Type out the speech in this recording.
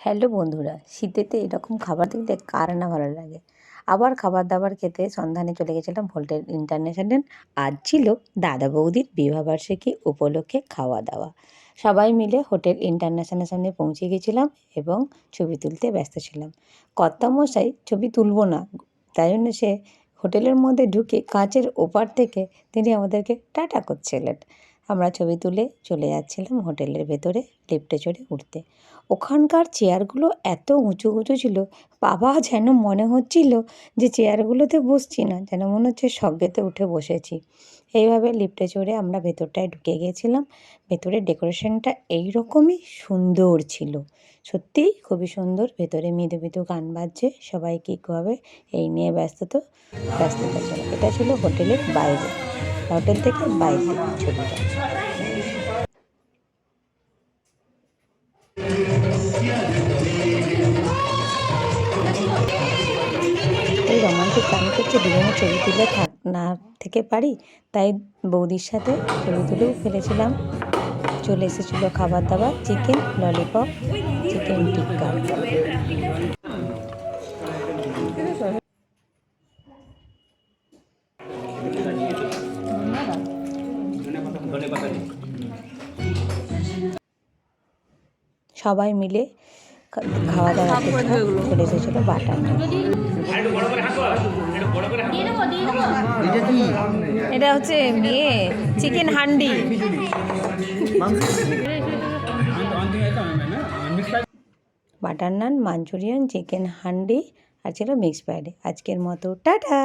Hello বন্ধুরা, শীতেতে এরকম খাবার দেখলে কার না ভালো লাগে? আবার খাবার দাবার খেতে সন্ধানে চলে গেছিলাম ভোল্টেজ ইন্টারন্যাশনাল। আজ ছিল দাদা বৌদির বিবাহবার্ষিকী উপলক্ষে খাওয়া দাওয়া সবাই মিলে হোটেল ইন্টারন্যাশনাল সামনে পৌঁছে গেছিলাম এবং ছবি তুলতে ব্যস্ত ছিলাম। কর্তামশাই ছবি তুলব না, তাই জন্য সে হোটেলের মধ্যে ঢুকে কাঁচের ওপার থেকে তিনি আমাদেরকে টাটা করছিলেন। আমরা ছবি তুলে চলে যাচ্ছিলাম হোটেলের ভেতরে লিফটে চড়ে উঠতে। ওখানকার চেয়ারগুলো এত উঁচু উঁচু ছিল, বাবা যেন মনে হচ্ছিল যে চেয়ারগুলোতে বসছি না, যেন মনে হচ্ছে স্বর্গেতে উঠে বসেছি। এইভাবে লিফটে চড়ে আমরা ভেতরটায় ঢুকে গিয়েছিলাম ভেতরে ডেকোরেশনটা এইরকমই সুন্দর ছিল। সত্যিই খুবই সুন্দর, ভেতরে মৃদু মৃদু গান বাজছে, সবাই কী করবে, এই নিয়ে ব্যস্তত ব্যস্ততা ছিল এটা ছিল হোটেলের বাইরে। হোটেল থেকে বাইরে ছবিটা এই রোমান্টিক গান করছে দুজনে ছবি তুলে থাক না থেকে পারি, তাই বৌদির সাথে ছবি তুলেও ফেলেছিলাম। চলে এসেছিল খাবার দাবার, চিকেন, ললিপপ, চিকেন টিক্কা। সবাই মিলে খাওয়া দাওয়া করতে চলে এসেছিল বাটার। নান এটা হচ্ছে ইয়ে chicken handi. Butter naan Manchurian chicken handi আর ছিল মিক্স ফ্রাইড আজকের মতো টাটা!